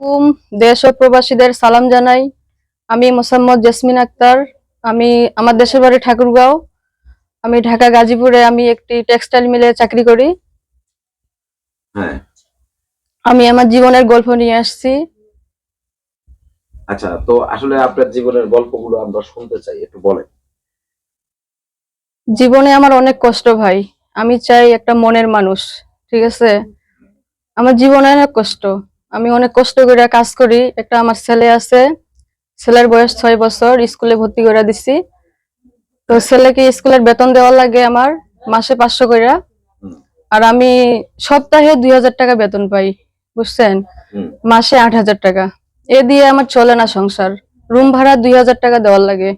আলাইকুম। দেশ ও প্রবাসীদের সালাম জানাই। আমি মোসাম্মদ জেসমিন আক্তার। আমি আমার দেশের বাড়ি ঠাকুরগাঁও। আমি ঢাকা গাজীপুরে আমি একটি টেক্সটাইল মিলে চাকরি করি। হ্যাঁ। আমি আমার জীবনের গল্প নিয়ে আসছি। আচ্ছা তো আসলে আপনার জীবনের গল্পগুলো আমরা শুনতে চাই একটু বলেন। জীবনে আমার অনেক কষ্ট ভাই। আমি চাই একটা মনের মানুষ ঠিক আছে? আমার জীবনে অনেক কষ্ট। আমি অনেক কষ্ট করে কাজ করি। একটা আমার ছেলে আছে ছেলের বয়স ছয় বছর স্কুলে ভর্তি করে দিছি। তো ছেলেকে স্কুলের বেতন দেওয়া লাগে আমার মাসে পাঁচশো করে। আর আমি সপ্তাহে দুই হাজার টাকা বেতন পাই বুঝছেন? মাসে আট হাজার টাকা। এ দিয়ে আমার চলে না সংসার। রুম ভাড়া দুই হাজার টাকা দেওয়ার লাগে।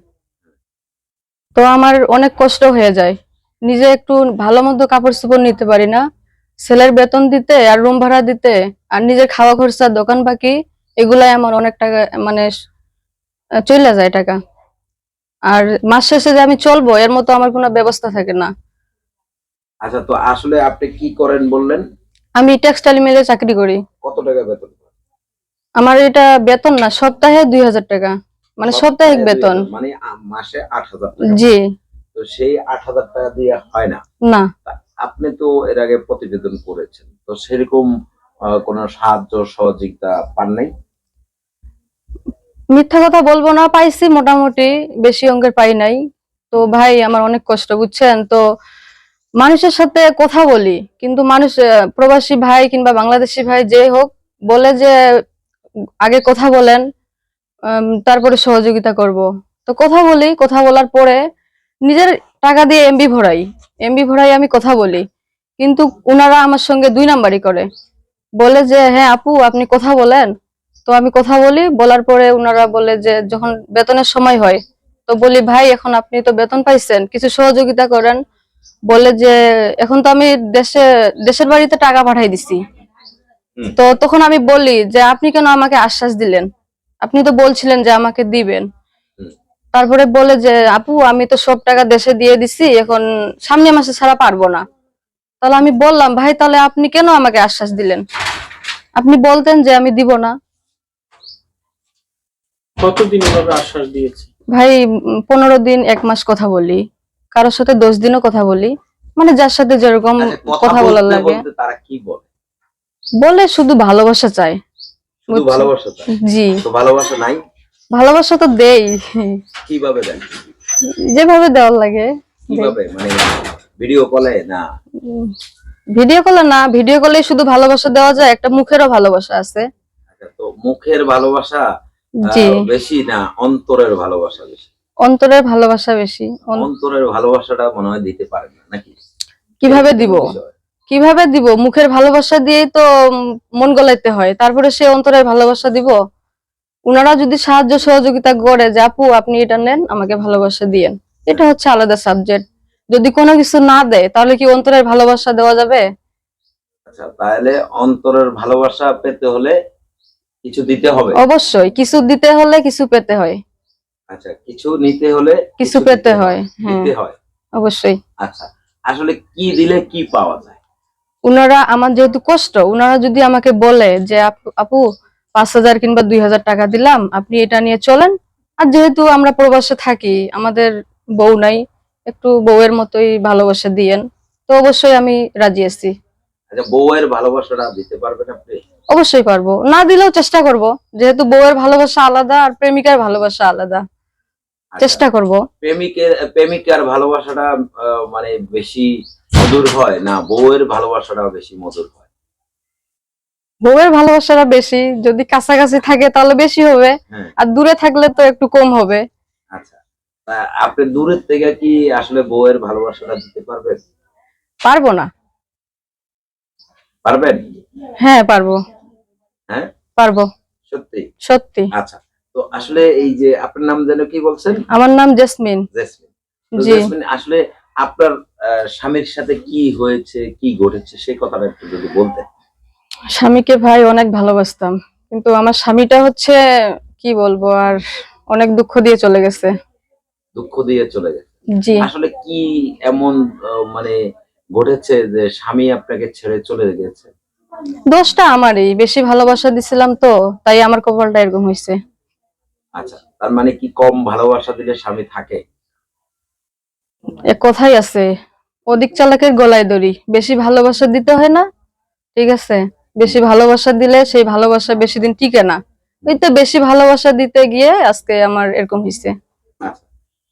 তো আমার অনেক কষ্ট হয়ে যায়। নিজে একটু ভালো মতো কাপড় চোপড় নিতে পারি না। ছেলের বেতন দিতে আর রুম ভাড়া দিতে আর নিজের খাওয়া খরচা দোকান বাকি এগুলাই আমার অনেক টাকা মানে চলে যায় টাকা। আর মাস শেষে যে আমি চলবো এর মতো আমার কোনো ব্যবস্থা থাকে না। আচ্ছা তো আসলে আপনি কি করেন বললেন? আমি টেক্সটাইল মিলে চাকরি করি। কত টাকা বেতন? আমার এটা বেতন না সপ্তাহে দুই হাজার টাকা। মানে সাপ্তাহিক বেতন। মানে মাসে আট হাজার টাকা। জি। তো সেই আট হাজার টাকা দিয়ে হয় না? না। আপনি তো এর আগে প্রতিবেদন করেছেন। তো সেরকম কোনো সাহায্য, সহযোগিতা পান নাই? মিথ্যা কথা বলব না, পাইছি মোটামুটি, বেশি অঙ্কের পাই নাই। তো ভাই, আমার অনেক কষ্ট, বুঝছেন? তো মানুষের সাথে কথা বলি, কিন্তু মানুষ প্রবাসী ভাই কিংবা বাংলাদেশি ভাই যে হোক, বলে যে আগে কথা বলেন তারপরে সহযোগিতা করব। তো কথা বলি, কথা বলার পরে নিজের টাকা দিয়ে এমবি ভরাই। এমবি ভরাই আমি কথা বলি। কিন্তু ওনারা আমার সঙ্গে দুই নাম্বারই করে। বলে যে হ্যাঁ আপু আপনি কথা বলেন। তো আমি কথা বলি। বলার পরে ওনারা বলে যে যখন বেতনের সময় হয়। তো বলি ভাই এখন আপনি তো বেতন পাইছেন কিছু সহযোগিতা করেন। বলে যে এখন তো আমি দেশে দেশের বাড়িতে টাকা পাঠাই দিছি। তো তখন আমি বলি যে আপনি কেন আমাকে আশ্বাস দিলেন? আপনি তো বলছিলেন যে আমাকে দিবেন। তারপরে বলে যে আপু আমি তো সব টাকা দেশে দিয়ে দিছি এখন সামনে মাসে ছাড়া পারব না। তাহলে আমি বললাম ভাই তাহলে আপনি কেন আমাকে আশ্বাস দিলেন? আপনি বলতেন যে আমি দিব না। কতদিন এভাবে আশ্বাস দিয়েছে? ভাই পনেরো দিন এক মাস কথা বলি। কারোর সাথে দশ দিনও কথা বলি। মানে যার সাথে যেরকম কথা বলার লাগে। বলতে তারা কি বলে? বলে শুধু ভালোবাসা শুধু বুঝছি। ভালোবাসা চায়। জি। তো ভালোবাসা নাই? ভালোবাসা তো দেই। কীভাবে দেন? যেভাবে দেওয়ার লাগে কীভাবে? মানে ভিডিও কলে না। ভিডিও কলে না ভিডিও কলে শুধু ভালোবাসা দেওয়া যায় একটা মুখেরও ভালোবাসা আছে। আচ্ছা, তো মুখের ভালোবাসা বেশি না অন্তরের ভালোবাসা বেশি? অন্তরের ভালোবাসা বেশি। অন্তরের ভালোবাসাটা মনে হয় দিতে পারেন না নাকি? কীভাবে দিব? কীভাবে দিব? মুখের ভালোবাসা দিয়েই তো মন গলাইতে হয়। তারপরে সে অন্তরের ভালোবাসা দিব? উনারা যদি সাহায্য সহযোগিতা করে যে আপু আপনি এটা নেন আমাকে ভালোবাসা দিয়েন। এটা হচ্ছে আলাদা সাবজেক্ট যদি কোনো কিছু না দেয় তাহলে কি অন্তরের ভালোবাসা দেওয়া যাবে? আচ্ছা তাহলে অন্তরের ভালোবাসা পেতে হলে কিছু দিতে হবে। অবশ্যই কিছু দিতে হলে কিছু পেতে হয়। আচ্ছা কিছু নিতে হলে কিছু পেতে হয় হ্যাঁ। দিতে হয়। অবশ্যই। আচ্ছা আসলে কি দিলে কি পাওয়া যায়? উনারা আমার যেহেতু কষ্ট উনারা যদি আমাকে বলে যে আপু- আপু পাঁচ হাজার কিংবা দুই হাজার টাকা দিলাম। আপনি এটা নিয়ে চলেন। আর যেহেতু আমরা প্রবাসে থাকি আমাদের বউ নাই একটু বউয়ের মতোই ভালোবাসা দিয়েন তো অবশ্যই আমি রাজি আছি। আচ্ছা বউয়ের ভালোবাসাটা দিতে পারবেন আপনি? অবশ্যই পারব। না দিলেও চেষ্টা করব। যেহেতু বউয়ের ভালোবাসা আলাদা আর প্রেমিকার ভালোবাসা আলাদা। আচ্ছা, চেষ্টা করব। প্রেমিকের প্রেমিকার ভালোবাসাটা মানে বেশি মধুর হয় না? বউয়ের ভালোবাসাটা বেশি মধুর হয়? বউয়ের ভালোবাসাটা বেশি যদি কাছাকাছি থাকে তাহলে বেশি হবে হ্যাঁ। আর দূরে থাকলে তো একটু কম হবে। আচ্ছা। আপনি দূরের থেকে কি আসলে বউয়ের ভালোবাসাটা দিতে পারবেন? পারব না। পারবেন? হ্যাঁ পারব। হ্যাঁ? পারব। সত্যি? সত্যি। আচ্ছা। তো আসলে এই যে আপনার নাম যেন কি বলছেন? আমার নাম জেসমিন। জেসমিন। জেসমিন আসলে আপনার স্বামীর সাথে কি হয়েছে কি ঘটেছে সেই কথাটা একটু যদি বলতেন। স্বামীকে ভাই অনেক ভালোবাসতাম কিন্তু আমার স্বামীটা হচ্ছে কি বলব আর অনেক দুঃখ দিয়ে চলে গেছে। দুঃখ দিয়ে চলে গেছে? জি। আসলে কি এমন মানে ঘটেছে যে স্বামী আপনাকে ছেড়ে চলে গেছে? দোষটা আমারই বেশি ভালোবাসা দিছিলাম তো তাই আমার কপালটা এরকম হয়েছে। আচ্ছা তার মানে কি কম ভালোবাসা দিলে স্বামী থাকে? এক কথাই আছে অধিক চালাকের গলায় দড়ি বেশি ভালোবাসা দিতে হয় না ঠিক আছে? বেশি ভালোবাসা দিলে সেই ভালোবাসা বেশি দিন টিকে না। ওই তো বেশি ভালোবাসা দিতে গিয়ে আজকে আমার এরকম হয়েছে আচ্ছা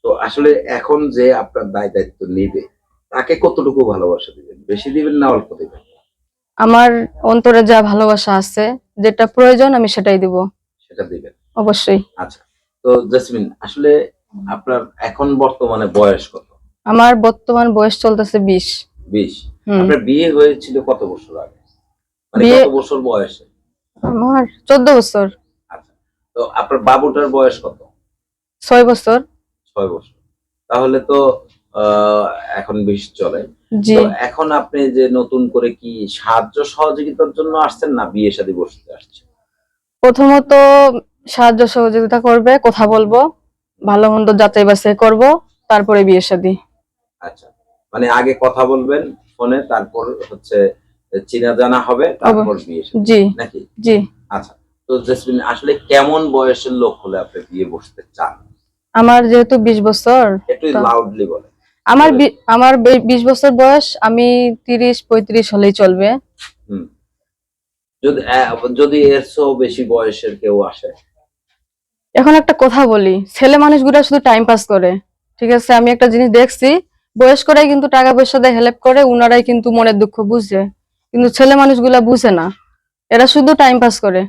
তো আসলে এখন যে আপনার দায় দায়িত্ব নেবে তাকে কতটুকু ভালোবাসা দিবেন? বেশি দিবেন না অল্প দিবেন? আমার অন্তরে যা ভালোবাসা আছে যেটা প্রয়োজন আমি সেটাই দিব। সেটা দিবেন? অবশ্যই। আচ্ছা তো জেসমিন আসলে আপনার এখন বর্তমানে বয়স কত? আমার বর্তমান বয়স চলতেছে বিশ। বিশ। আপনার বিয়ে হয়েছিল কত বছর আগে? মানে কত বছর বয়সে? আমার চোদ্দ বছর। আচ্ছা তো আপনার বাবুটার বয়স কত? ছয় বছর। ছয় বছর। তাহলে তো এখন বিশ চলে। তো এখন আপনি যে নতুন করে কি সাহায্য সহযোগিতার জন্য আসছেন না বিয়ে শাদী বসতে আসছেন? প্রথমত সাহায্য সহযোগিতা করবে কথা বলব ভালো মন্দ যাচাই বাছাই করব তারপরে বিয়ে শাদী আচ্ছা মানে আগে কথা বলবেন ফোনে তারপর হচ্ছে চিনা জানা হবে তারপর বিয়ে জি। নাকি? জি। আচ্ছা তো জেসমিন আসলে কেমন বয়সের লোক হলে আপনি বিয়ে বসতে চান? আমার যেহেতু বিশ বছর একটু লাউডলি বলেন। আমার আমার বে- বিশ বছর বয়স আমি তিরিশ পঁয়ত্রিশ হলেই চলবে। হুম। যদি যদি এর চেয়েও বেশি বয়সের কেউ আসে? এখন একটা কথা বলি ছেলে মানুষগুলা শুধু টাইম পাস করে। ঠিক আছে আমি একটা জিনিস দেখছি বয়স্করাই কিন্তু টাকা পয়সা দিয়ে হেল্প করে উনারাই কিন্তু মনের দুঃখ বুঝে। কিন্তু ছেলে মানুষগুলা বুঝে না। এরা শুধু টাইম পাস করে।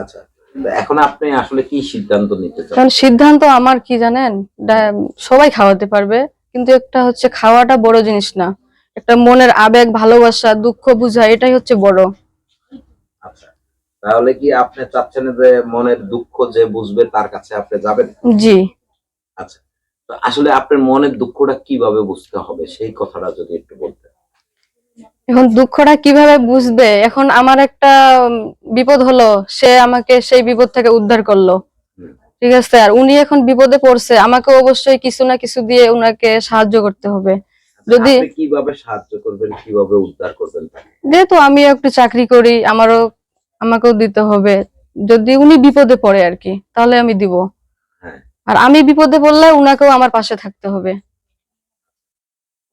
আচ্ছা এখন আপনি আসলে কি সিদ্ধান্ত নিতে চান? কারণ সিদ্ধান্ত আমার কি জানেন? সবাই খাওয়াতে পারবে কিন্তু একটা হচ্ছে খাওয়াটা বড় জিনিস না। একটা মনের আবেগ ভালোবাসা দুঃখ বুঝা এটাই হচ্ছে বড়। আচ্ছা তাহলে কি আপনি চাচ্ছেন যে মনের দুঃখ যে বুঝবে তার কাছে আপনি যাবেন? জি। আচ্ছা আসলে আপনার মনের দুঃখটা কীভাবে বুঝতে হবে? সেই কথাটা যদি একটু বলতেন। এখন দুঃখটা কীভাবে বুঝবে? এখন আমার একটা বিপদ হলো সে আমাকে সেই বিপদ থেকে উদ্ধার করল। ঠিক আছে? আর উনি এখন বিপদে পড়ছে আমাকে অবশ্যই কিছু না কিছু দিয়ে উনাকে সাহায্য করতে হবে। যদি- কীভাবে সাহায্য করবেন কীভাবে উদ্ধার করবেন যেহেতু আমি একটু চাকরি করি আমারও আমাকেও দিতে হবে। যদি উনি বিপদে পড়ে আর কি তাহলে আমি দিব। হ্যাঁ। আর আমি বিপদে পড়লে উনাকেও আমার পাশে থাকতে হবে।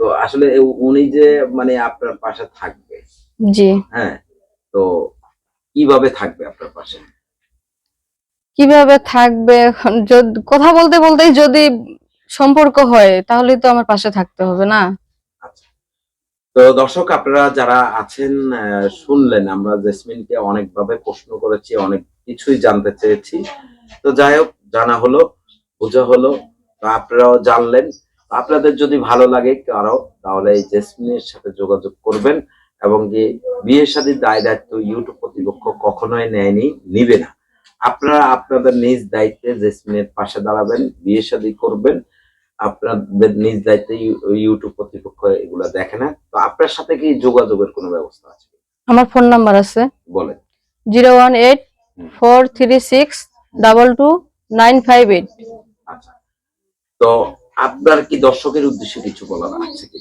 তো আসলে উনি যে মানে আপনার পাশে থাকবে জি। হ্যাঁ তো কীভাবে থাকবে আপনার পাশে? কীভাবে থাকবে? কথা বলতে বলতেই যদি সম্পর্ক হয় তাহলে তো আমার পাশে থাকতে হবে না? আচ্ছা। তো দর্শক আপনারা যারা আছেন শুনলেন আমরা জেসমিনকে অনেকভাবে প্রশ্ন করেছি অনেক কিছুই জানতে চেয়েছি। তো যাই হোক জানা হলো বোঝা হলো তো আপনারাও জানলেন। আপনাদের যদি ভালো লাগে কারও তাহলে এই জেসমিনের সাথে যোগাযোগ করবেন এবং যে বিয়ে শাদীর দায় দায়িত্ব ইউটিউব কর্তৃপক্ষ কখনোই নেয়নি নিবে না। আপনারা আপনাদের নিজ দায়িত্বে জেসমিনের পাশে দাঁড়াবেন বিয়ে শাদী করবেন। আপনাদের নিজ দায়িত্বে ইউ- ইউটিউব কর্তৃপক্ষ এগুলা দেখে না। তো আপনার সাথে কি যোগাযোগের কোনো ব্যবস্থা আছে? আমার ফোন নাম্বার আছে। বলেন। Zero one eight four three six double two nine five eight. আচ্ছা। তো আপনার কি দর্শকের উদ্দেশ্যে কিছু বলার আছে কি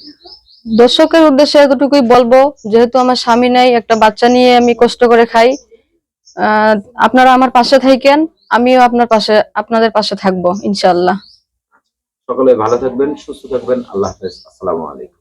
দর্শকের উদ্দেশ্যে এতটুকুই বলব যেহেতু আমার স্বামী নাই একটা বাচ্চা নিয়ে আমি কষ্ট করে খাই। আহ, আপনারা আমার পাশে থাকেন আমিও আপনার পাশে আপনাদের পাশে থাকব ইনশাল্লাহ সকলে ভালো থাকবেন সুস্থ থাকবেন আল্লাহ হাফেজ আসসালামু আলাইকুম।